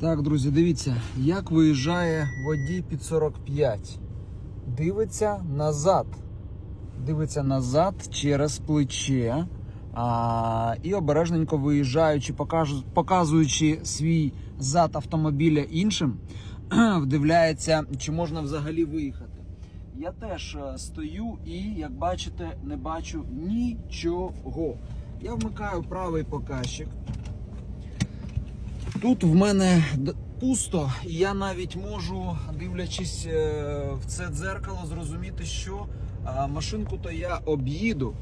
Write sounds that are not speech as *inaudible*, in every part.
Так, друзі, дивіться, як виїжджає водій під 45. Дивиться назад. Дивиться назад через плече. А, і обережненько виїжджаючи, показуючи свій зад автомобіля іншим, *clears throat* вдивляється, чи можна взагалі виїхати. Я теж е, стою і, як бачите, не бачу нічого. Я вмикаю правий показчик. Тут в мене пусто, і я навіть можу, дивлячись е, в це дзеркало, зрозуміти, що машинку то я об'їду.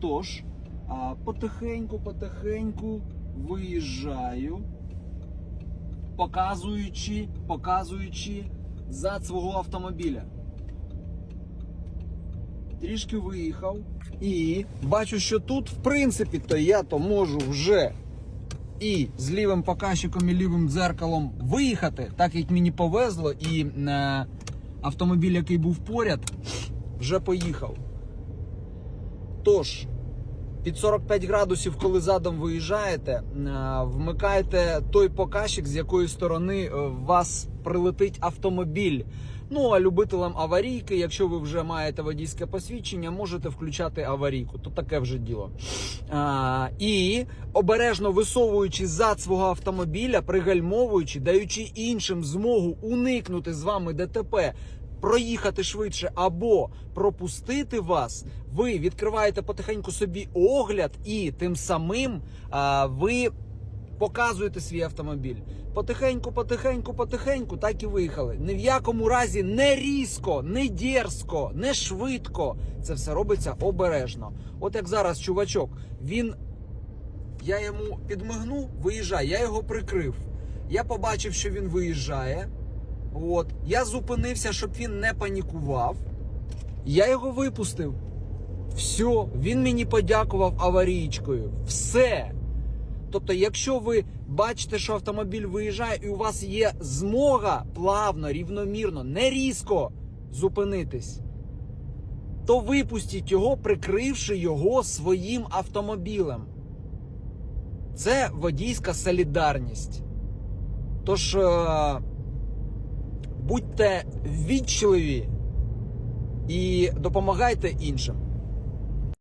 Тож, потихеньку, потихеньку виїжджаю, показуючи, показуючи зад свого автомобіля. Трішки виїхав і бачу, що тут, в принципі, то я то можу вже і з лівим показчиком і лівим дзеркалом виїхати, так як мені повезло, і е, автомобіль, який був поряд, вже поїхав. Тож, під 45 градусів, коли задом виїжджаєте, е, вмикайте той показчик, з якої сторони е, вас прилетить автомобіль. Ну а любителям аварійки, якщо ви вже маєте водійське посвідчення, можете включати аварійку. То таке вже діло. А, і обережно висовуючи зад свого автомобіля, пригальмовуючи, даючи іншим змогу уникнути з вами ДТП. Проїхати швидше або пропустити вас, ви відкриваєте потихеньку собі огляд, і тим самим а, ви показуєте свій автомобіль. Потихеньку, потихеньку, потихеньку, так і виїхали. Ні в якому разі не різко, не дерзко, не швидко. Це все робиться обережно. От як зараз чувачок, він. Я йому підмигнув, виїжджає, я його прикрив. Я побачив, що він виїжджає. От. Я зупинився, щоб він не панікував. Я його випустив. Все, він мені подякував аварійкою. Все. Тобто, якщо ви бачите, що автомобіль виїжджає, і у вас є змога плавно, рівномірно, не різко зупинитись, то випустіть його, прикривши його своїм автомобілем. Це водійська солідарність. Тож е, будьте вічливі і допомагайте іншим.